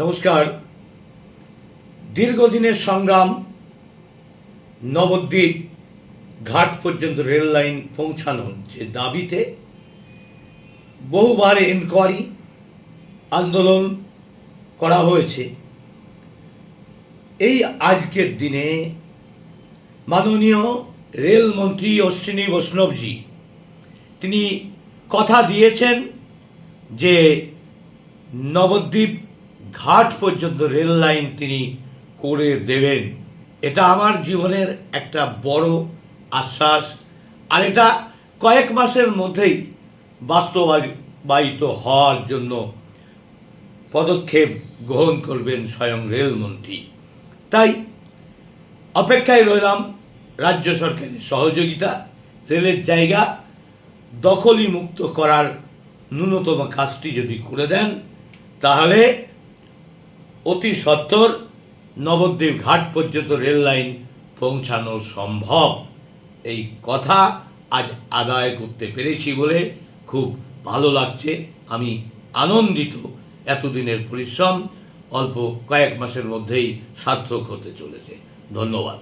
নমস্কার। দীর্ঘদিনের সংগ্রাম, নবদ্বীপ ঘাট পর্যন্ত রেল লাইন পৌঁছানোর যে দাবিতে বহুবার এনকোয়ারি আন্দোলন করা হয়েছে। এই আজকের দিনে মাননীয় রেলমন্ত্রী অশ্বিনী বৈষ্ণবজি, তিনি কথা দিয়েছেন যে নবদ্বীপ ঘাট পর্যন্ত রেল লাইন তিনি করে দেবেন। এটা আমার জীবনের একটা বড় আশ্বাস। আর এটা কয়েক মাসের মধ্যেই বাস্তবায়িত হওয়ার জন্য পদক্ষেপ গ্রহণ করবেন স্বয়ং রেলমন্ত্রী তাই অপেক্ষায় রইলাম রাজ্য সরকারের সহযোগিতা, রেলের জায়গা দখলি মুক্ত করার ন্যূনতম কাজটি যদি করে দেন, তাহলে অতি সত্তর নবদ্বীপ ঘাট পর্যন্ত রেল লাইন পৌঁছানো সম্ভব। এই কথা আজ আদায় করতে পেরেছি বলে খুব ভালো লাগছে। আমি আনন্দিত এতদিনের পরিশ্রম, অল্প কয়েক মাসের মধ্যেই সার্থক হতে চলেছে। ধন্যবাদ।